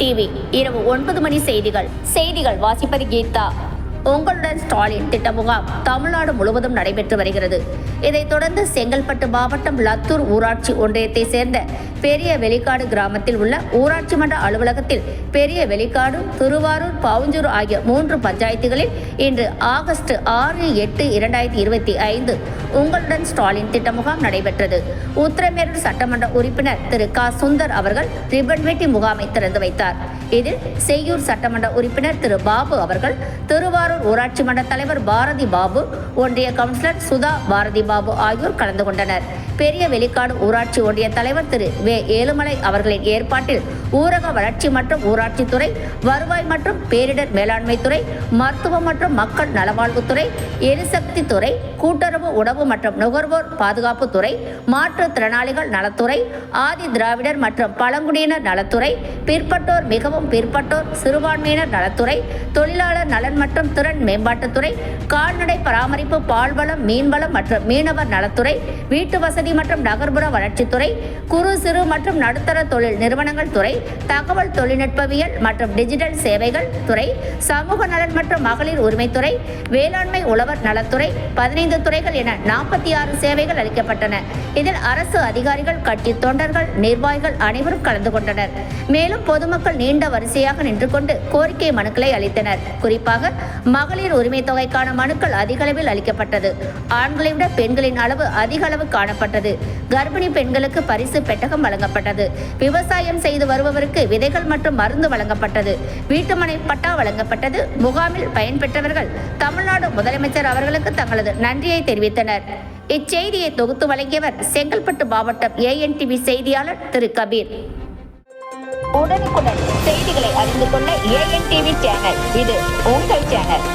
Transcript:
TV இரவு ஒன்பது மணி செய்திகள். செய்திகள் வாசிப்பது கீதா. உங்களுடன் ஸ்டாலின் திட்ட முகாம் தமிழ்நாடு முழுவதும் நடைபெற்று வருகிறது. இதைத் தொடர்ந்து செங்கல்பட்டு மாவட்டம் லத்தூர் ஊராட்சி ஒன்றியத்தை சேர்ந்த பெரிய வெளிக்காடு கிராமத்தில் உள்ள ஊராட்சி மன்ற அலுவலகத்தில் பெரிய வெளிக்காடு திருவாரூர் பவுஞ்சூர் ஆகிய மூன்று பஞ்சாயத்துகளில் இன்று ஆகஸ்ட் ஆறு எட்டு இரண்டாயிரத்தி இருபத்தி ஐந்து உங்களுடன் ஸ்டாலின் திட்ட முகாம் நடைபெற்றது. உத்தரமேரூர் சட்டமன்ற உறுப்பினர் திரு. க. சுந்தர் அவர்கள் ரிப்பன் வெட்டி முகாமை திறந்து வைத்தார். இதில் செய்யூர் சட்டமன்ற உறுப்பினர் திரு பாபு அவர்கள் திருவாரூர் ஊராட்சி மன்ற தலைவர் பாரதி பாபு ஒன்றிய கவுன்சிலர் சுதா பாரதி பாபு ஆகியோர் கலந்து கொண்டனர். பெரிய வெளிக்காடு ஊராட்சி ஒன்றிய தலைவர் திரு வே. ஏழுமலை அவர்களின் ஏற்பாட்டில் ஊரக வளர்ச்சி மற்றும் ஊராட்சித்துறை வருவாய் மற்றும் பேரிடர் மேலாண்மை துறை மருத்துவம் மற்றும் மக்கள் நலவாழ்வுத்துறை எரிசக்தி துறை கூட்டுறவு உணவு மற்றும் நுகர்வோர் பாதுகாப்பு துறை மாற்றுத்திறனாளிகள் நலத்துறை ஆதி திராவிடர் மற்றும் பழங்குடியினர் நலத்துறை பிற்பட்டோர் மிகவும் பிற்பட்டோர் சிறுபான்மையினர் நலத்துறை தொழிலாளர் நலன் மற்றும் திறன் மேம்பாட்டுத்துறை கால்நடை பராமரிப்பு பால்வளம் மீன்வளம் மற்றும் மீனவர் நலத்துறை வீட்டு வசதி மற்றும் நகர்ப்புற வளர்ச்சித்துறை குறு சிறு மற்றும் நடுத்தர தொழில் நிறுவனங்கள் துறை தகவல் தொழில்நுட்பவியல் மற்றும் டிஜிட்டல் சேவைகள் துறை சமூக நலன் மற்றும் மகளிர் உரிமைத்துறை வேளாண்மை உழவர் நலத்துறை பதினைந்து துறைகள் என நாற்பத்தி ஆறு சேவைகள் அளிக்கப்பட்டன. இதில் அரசு அதிகாரிகள் கட்சி தொண்டர்கள் நிர்வாகிகள் அனைவரும் கலந்து கொண்டனர். மேலும் பொதுமக்கள் நீண்ட வரிசையாக நின்று கொண்டு கோரிக்கை மனுக்களை அளித்தனர். குறிப்பாக மகளிர் உரிமை தொகைக்கான மனுக்கள் அதிக அளவில் அளிக்கப்பட்டது. ஆண்களை விட பெண்களின் அளவு அதிக அளவு காணப்பட்டது. கர்ப்பிணி பெண்களுக்கு பரிசு பெட்டகம் வழங்கப்பட்டது. விவசாயம் செய்து வருபவருக்கு விதைகள் மற்றும் மருந்து வழங்கப்பட்டது. வீட்டுமனை பட்டா வழங்கப்பட்டது. முகாமில் பயன்பெற்றவர்கள் தமிழ்நாடு முதலமைச்சர் அவர்களுக்கு தங்களது நன்றியை தெரிவித்தனர். இச்செய்தியை தொகுத்து வழங்கியவர் செங்கல்பட்டு மாவட்டம் ஏஎன்டிவி செய்தியாளர் திரு. கபீர். உடனுக்குடன் செய்திகளை அறிந்து கொள்ள ஏஎன்டிவி சேனல் இது உங்கள் சேனல்